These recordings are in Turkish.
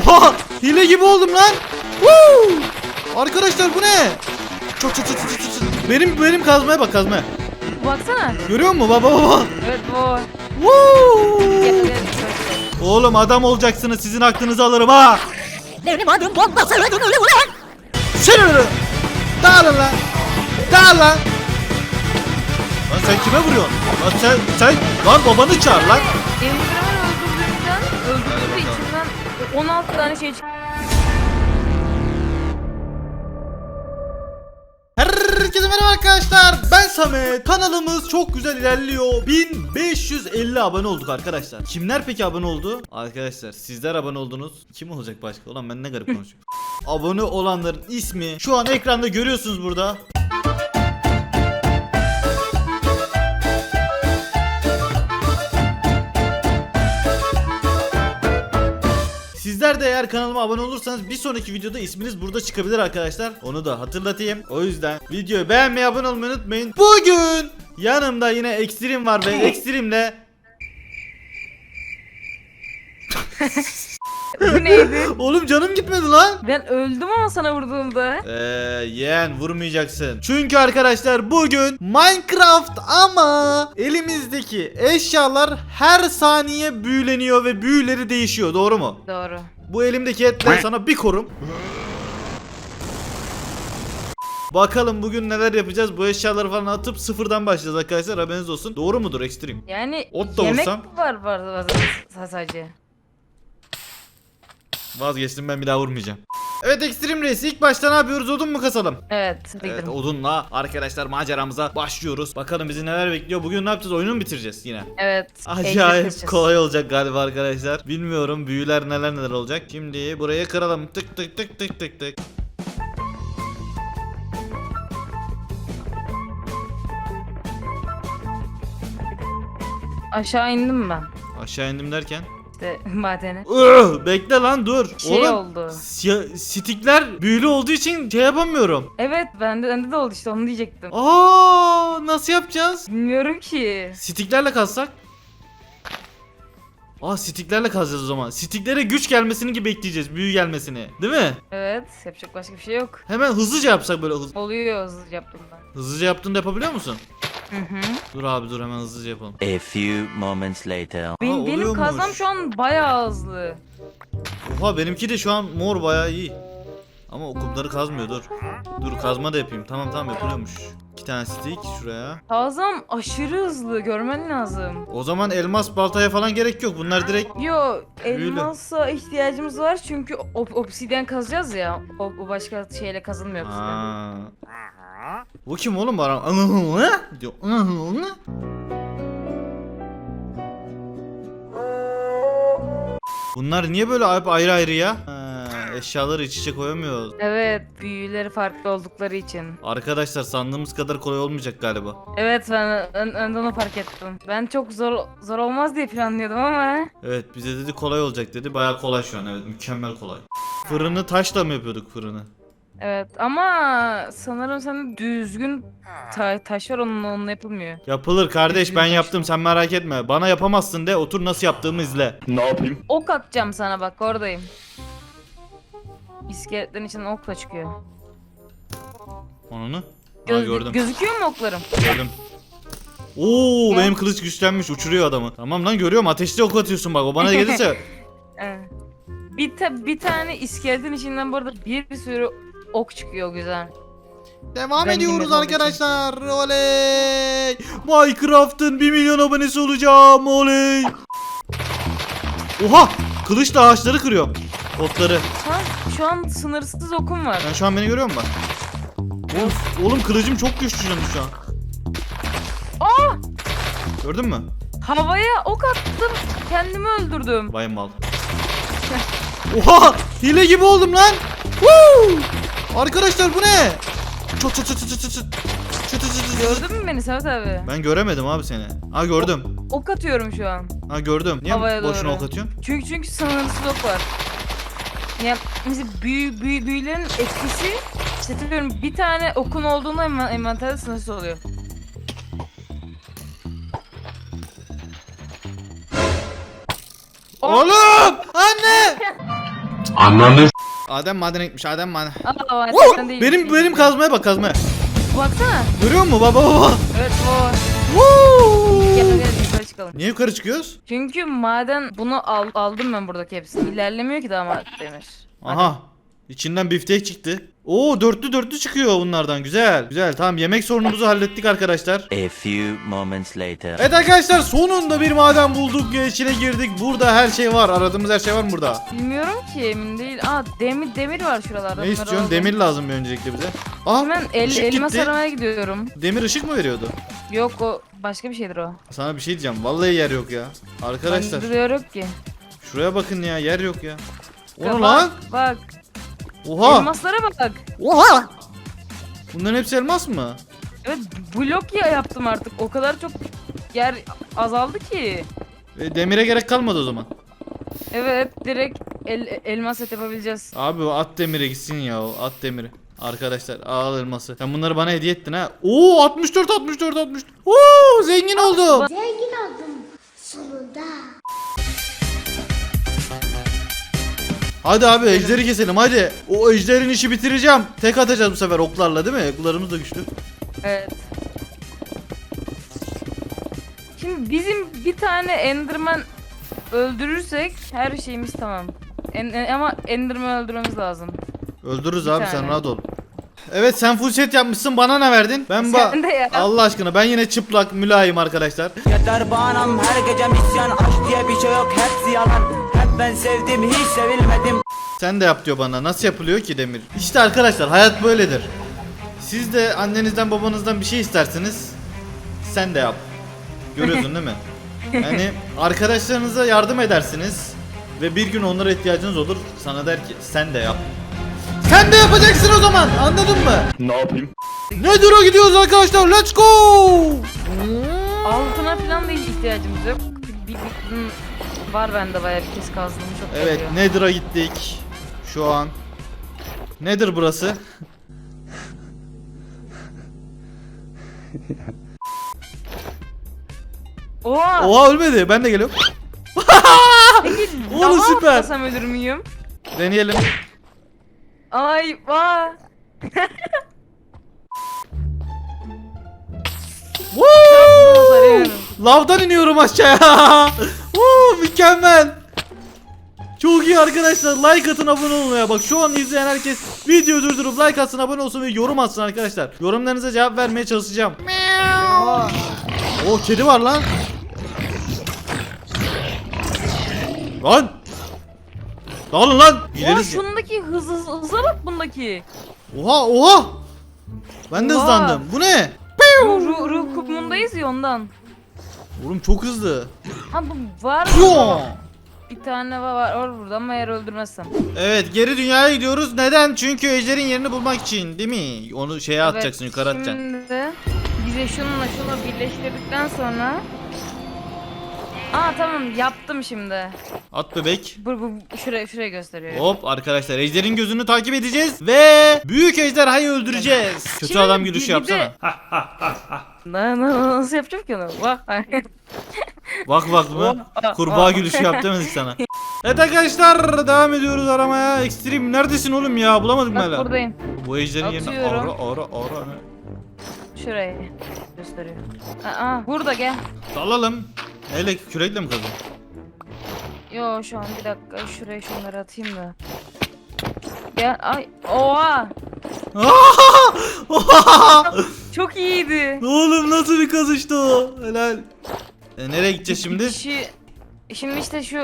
Oha! Hile gibi oldum lan. Woo! Arkadaşlar bu ne? Çok çok çok çok çok. çok. Benim benim kazmaya bak kazmaya. Baksana. Görüyor musun baba baba? Evet bu. Woo! Oğlum adam olacaksınız sizin aklınızı alırım ha. Öyle. Dağılın lan. Dağıl lan. Lan sen kime vuruyorsun? Lan sen, sen lan babanı çağır lan. İçinden 16 tane şey çıktı. Herkese merhaba arkadaşlar. Ben Samet. Kanalımız çok güzel ilerliyor. 1550 abone olduk arkadaşlar. Kimler peki abone oldu? Arkadaşlar sizler abone oldunuz. Kim olacak başka? Ulan ben ne garip konuşuyorum. abone olanların ismi şu an ekranda görüyorsunuz burada. Sizler de eğer kanalıma abone olursanız bir sonraki videoda isminiz burada çıkabilir arkadaşlar. Onu da hatırlatayım. O yüzden videoyu beğenmeyi, abone olmayı unutmayın. Bugün yanımda yine Ekstrem var ve Ekstrem'le Bu neydi? Oğlum canım gitmedi lan. Ben öldüm ama sana vurduğumda. Eee yeğen vurmayacaksın. Çünkü arkadaşlar bugün Minecraft ama elimizdeki eşyalar her saniye büyüleniyor ve büyüleri değişiyor doğru mu? Doğru. Bu elimdeki etler sana bir korum. Bakalım bugün neler yapacağız. Bu eşyaları falan atıp sıfırdan başlayacağız arkadaşlar. Haberiniz olsun. Doğru mudur ekstrem? Yani Ot da yemek vursam. var var var sadece. Vazgeçtim ben bir daha vurmayacağım. Evet ekstrem reis ilk başta ne yapıyoruz? Odun mu kasalım? Evet. Evet odunla arkadaşlar maceramıza başlıyoruz. Bakalım bizi neler bekliyor. Bugün ne yapacağız? Oyunu mu bitireceğiz yine? Evet. Acayip kolay olacak galiba arkadaşlar. Bilmiyorum büyüler neler neler olacak. Şimdi burayı kıralım. Tık tık tık tık tık tık. Aşağı indim ben. Aşağı indim derken. İşte madene. Ugh, bekle lan dur. Şey oldu. siya- stikler büyülü olduğu için şey yapamıyorum. Evet bende, bende de oldu işte onu diyecektim. Aa nasıl yapacağız? Bilmiyorum ki. Stiklerle kazsak? Aa stiklerle kazacağız o zaman. Stiklere güç gelmesini gibi bekleyeceğiz. Büyü gelmesini. Değil mi? Evet yapacak başka bir şey yok. Hemen hızlıca yapsak böyle hız- Oluyor hızlı yaptım ben. hızlıca yaptığında yapabiliyor musun? Hı hı. Dur abi dur hemen hızlıca yapalım. A few moments later. Benim, benim oluyormuş. kazmam şu an bayağı hızlı. Oha benimki de şu an mor bayağı iyi. Ama o kumları kazmıyor dur. Dur kazma da yapayım. Tamam tamam yapılıyormuş. İki tane stick şuraya. Kazmam aşırı hızlı görmen lazım. O zaman elmas baltaya falan gerek yok. Bunlar direkt Yo Büyülü. elmasa ihtiyacımız var çünkü ob- obsidyen kazacağız ya. O, o başka şeyle kazılmıyor obsidyen. Aa. Bu kim oğlum bana? diyor. Bunlar niye böyle hep ayrı ayrı ya? Ha, eşyaları iç içe koyamıyoruz. Evet büyüleri farklı oldukları için. Arkadaşlar sandığımız kadar kolay olmayacak galiba. Evet ben ön, önden onu fark ettim. Ben çok zor zor olmaz diye planlıyordum ama. Evet bize dedi kolay olacak dedi. Bayağı kolay şu an evet mükemmel kolay. Fırını taşla mı yapıyorduk fırını? Evet ama sanırım senin düzgün ta- taş var onun onunla yapılmıyor. Yapılır kardeş ben yaptım sen merak etme. Bana yapamazsın de otur nasıl yaptığımı izle. Ok atacağım sana bak oradayım. İskeletlerin içinden ok da çıkıyor. Onu. Ha, Göz- gördüm. Gözüküyor mu oklarım? Gördüm. Oo benim kılıç güçlenmiş uçuruyor adamı. Tamam lan görüyorum ateşli ok atıyorsun bak o bana gelirse. Bir, ta- bir tane iskeletin içinden bu arada bir sürü ok çıkıyor güzel. Devam Ben ediyoruz bilmem arkadaşlar. Oley. Minecraft'ın 1 milyon abonesi olacağım. Oley. Oha kılıçla ağaçları kırıyor. Otları. An, şu an sınırsız okum var. Ben şu an beni görüyor musun? Of, oğlum kılıcım çok güçlü canım şu an. Aa! Gördün mü? Havaya ok attım. Kendimi öldürdüm. Vay mal. Oha! Hile gibi oldum lan. Woo! Arkadaşlar bu ne? Çat çat çat çat çat çat. Çat çat çat çat. Gördün mü beni Samet abi? Ben göremedim abi seni. Ha gördüm. Ok atıyorum şu an. Ha gördüm. Niye Havaya boşuna doğru. ok atıyorsun? Çünkü çünkü sınırsız ok var. Ya mesela büyü, büyü, büyülerin etkisi işte diyorum bir tane okun olduğunda envan- envanterde sınırsız oluyor. Oğlum! Anne! Adem maden gitmiş Adem maden. Aa, sen değil. Benim benim kazmaya bak kazmaya. Baksana. Görüyor musun baba baba? Evet o. Woo! Gel gel çıkalım. Niye yukarı çıkıyoruz? Çünkü maden bunu al, aldım ben buradaki hepsini. İlerlemiyor ki daha maden demir. Aha. İçinden biftek çıktı. Oo dörtlü dörtlü çıkıyor bunlardan. Güzel. Güzel. Tamam yemek sorunumuzu hallettik arkadaşlar. A few moments later. Evet arkadaşlar sonunda bir maden bulduk içine girdik. Burada her şey var. Aradığımız her şey var mı burada? Bilmiyorum ki emin değil. Aa demir demir var şuralarda. Ne istiyorsun? aldım. Demir lazım bir öncelikle bize. Aa Hemen el, ışık elmas gitti. aramaya gidiyorum. Demir ışık mı veriyordu? Yok o başka bir şeydir o. Sana bir şey diyeceğim. Vallahi yer yok ya. Arkadaşlar Bende de yok ki. şuraya bakın ya. Yer yok ya. O ne bak, lan? Bak. Oha. Elmaslara bak. Oha! Bunların hepsi elmas mı? Evet blok ya yaptım artık. O kadar çok yer azaldı ki. E, demire gerek kalmadı o zaman. Evet direkt el, elmas set yapabileceğiz. Abi at demire gitsin ya. o, At demiri. Arkadaşlar al elması. Sen bunları bana hediye ettin ha. Oo 64 64 64. Oo zengin oldum. Zengin oldum sonunda. Hadi abi ejderi keselim hadi. O ejderin işi bitireceğim. Tek atacağız bu sefer oklarla değil mi? Oklarımız da güçlü. Evet. Şimdi bizim bir tane Enderman öldürürsek her şeyimiz tamam. En, en- ama Enderman öldürmemiz lazım. Öldürürüz Bir abi tane. sen rahat ol. Evet sen full set yapmışsın bana ne verdin? Ben Sen ba de ya. Allah aşkına ben yine çıplak mülayim arkadaşlar. Yeter bağnam her gece misyan Aşk diye bir şey yok hepsi yalan ben sevdim hiç sevilmedim Sen de yap diyor bana. Nasıl yapılıyor ki Demir? İşte arkadaşlar hayat böyledir. Siz de annenizden babanızdan bir şey istersiniz. Sen de yap. Görüyorsun değil mi? Yani arkadaşlarınıza yardım edersiniz. Ve bir gün onlara ihtiyacınız olur. Sana der ki sen de yap. Sen de yapacaksın o zaman. Anladın mı? Ne yapayım? Ne dura gidiyoruz arkadaşlar? Let's go! Altına falan da hiç ihtiyacımız yok. Bir, bir, bir- var bende bayağı bir kez kazdım çok Evet, geliyor. Nether'a gittik. Şu an. Nedir burası? Oha! Oha ölmedi. Ben de geliyorum. Peki Oğlum lava süper. atlasam ölür müyüm? Deneyelim. Ay vaa! Woo! sarıyorum. Lavdan iniyorum aşağıya. Woo, mükemmel. Çok iyi arkadaşlar. Like atın abone olun ya. Bak şu an izleyen herkes video durdurup like atsın abone olsun ve yorum atsın arkadaşlar. Yorumlarınıza cevap vermeye çalışacağım. O kedi var lan. Lan. Dağılın lan. Oha şundaki hız, hız hıza bak bundaki. Oha oha. Ben de Oha. hızlandım. Bu ne? Ruh, ruh, ruh kupumundayız ya ondan. Oğlum çok hızlı. Ha bu var Yo. Bir tane var, var, burada ama eğer öldürmezsem. Evet geri dünyaya gidiyoruz. Neden? Çünkü ejderin yerini bulmak için değil mi? Onu şeye atacaksın yukarı atacaksın. Şimdi bize şununla şunu birleştirdikten sonra Aa tamam yaptım şimdi. At bebek. Bu, bu şuraya şuraya gösteriyor. Hop arkadaşlar ejderin gözünü takip edeceğiz ve büyük ejderhayı öldüreceğiz. Kötü Şimdi adam bir- gülüşü bir de- yapsana. Na, na, nasıl yapacağım ki onu? Vah. Bak bak mı? Kurbağa gülüşü yap demedik sana. Evet arkadaşlar devam ediyoruz aramaya. Extreme neredesin oğlum ya? Bulamadım Bak hala. buradayım. Bu ejderin Atıyorum. ara ara ara. Şuraya gösteriyor. Aa burada gel. Dalalım. Neyle kürekle mi kazın? Yo şu an bir dakika şuraya şunları atayım da. Gel ay oha çok iyiydi. Oğlum nasıl bir kazıştı o? Helal. E, nereye gideceğiz şimdi? Şu, şimdi işte şu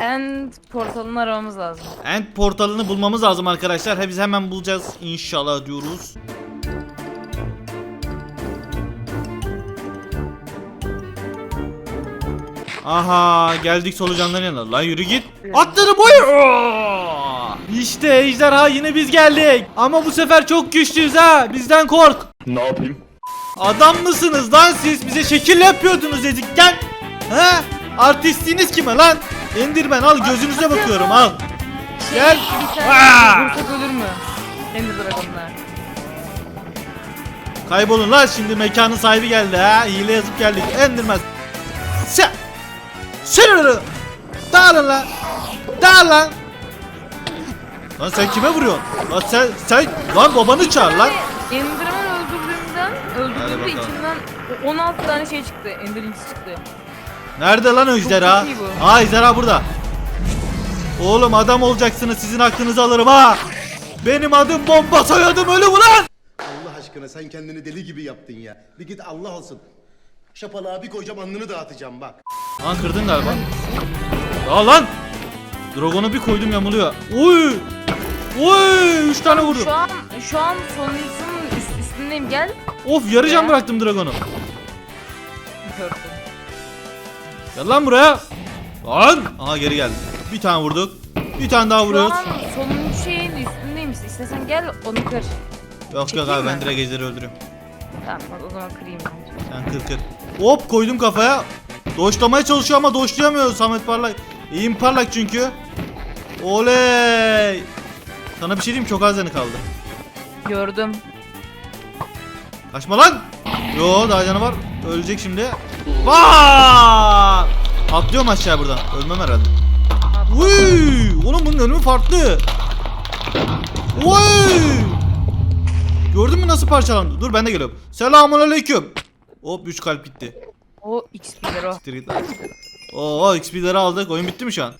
end portalını aramamız lazım. End portalını bulmamız lazım arkadaşlar. He, biz hemen bulacağız inşallah diyoruz. Aha geldik solucanların yanına. Lan yürü git. Atları boy. İşte ejderha yine biz geldik. Ama bu sefer çok güçlüyüz ha. Bizden kork. Ne yapayım? Adam mısınız lan siz? Bize şekil yapıyordunuz ezikken. He? Artistiniz kime lan? Endirmen al gözünüze bakıyorum al. Gel. Bir Aa! tane vursak ölür mü? Ender Dragon'lar. Kaybolun lan şimdi mekanın sahibi geldi ha. Hile yazıp geldik. Endirmez. Sen. Sürürü. Dağılın lan. Dağıl lan. Lan sen kime vuruyorsun? Lan sen sen lan babanı çağır lan. Enderman öldürdüğümden, öldürdüğümde bakalım. içinden 16 tane şey çıktı. Ender incisi çıktı. Nerede lan o ejderha? iyi bu. Aa ejderha burada. Oğlum adam olacaksınız sizin hakkınızı alırım ha. Benim adım bomba soyadım ölüm ulan. Allah aşkına sen kendini deli gibi yaptın ya. Bir git Allah olsun. Şapalığa bir koyacağım alnını dağıtacağım bak. Lan kırdın galiba. Ya lan. Dragon'u bir koydum yamuluyor. Oy. Oy 3 tane vurdum. Şu an şu an sonuncusunun üst, üstündeyim. Gel. Of yarı can bıraktım Dragon'u. Gördüm. Gel lan buraya. Lan. Aha geri geldi. Bir tane vurduk. Bir tane daha Şu vuruyoruz. an sonuncu şeyin üstündeyim. İstesen gel onu kır. Yok yok çekeyim abi ben mi? direkt ejderi öldürüyorum. Tamam o zaman kırayım. Sen kır kır. Hop koydum kafaya. Doşlamaya çalışıyor ama doşlayamıyor Samet Parlak. İyiyim parlak çünkü. Oley. Sana bir şey diyeyim çok az yanı kaldı. Gördüm. Kaçma lan. Yo daha canı var. Ölecek şimdi. Vaa! Atlıyorum aşağı buradan. Ölmem herhalde. Uy! Oğlum bunun ölümü farklı. Uy! Gördün mü nasıl parçalandı? Dur ben de geliyorum. Selamun aleyküm. Hop 3 kalp gitti. O XP'ler o. Siktir git lan. Oo XP'leri aldık. Oyun bitti mi şu an?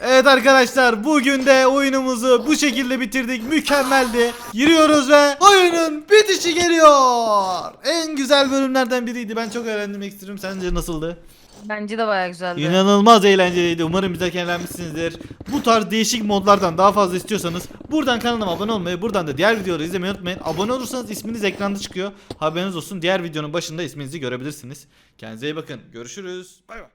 evet arkadaşlar bugün de oyunumuzu bu şekilde bitirdik. Mükemmeldi. Giriyoruz ve oyunun bitişi geliyor. En güzel bölümlerden biriydi. Ben çok eğlendim ekstrem. Sence nasıldı? Bence de baya güzeldi. İnanılmaz eğlenceliydi. Umarım bize eğlenmişsinizdir. Bu tarz değişik modlardan daha fazla istiyorsanız buradan kanalıma abone olmayı, buradan da diğer videoları izlemeyi unutmayın. Abone olursanız isminiz ekranda çıkıyor. Haberiniz olsun. Diğer videonun başında isminizi görebilirsiniz. Kendinize iyi bakın. Görüşürüz. Bay bay.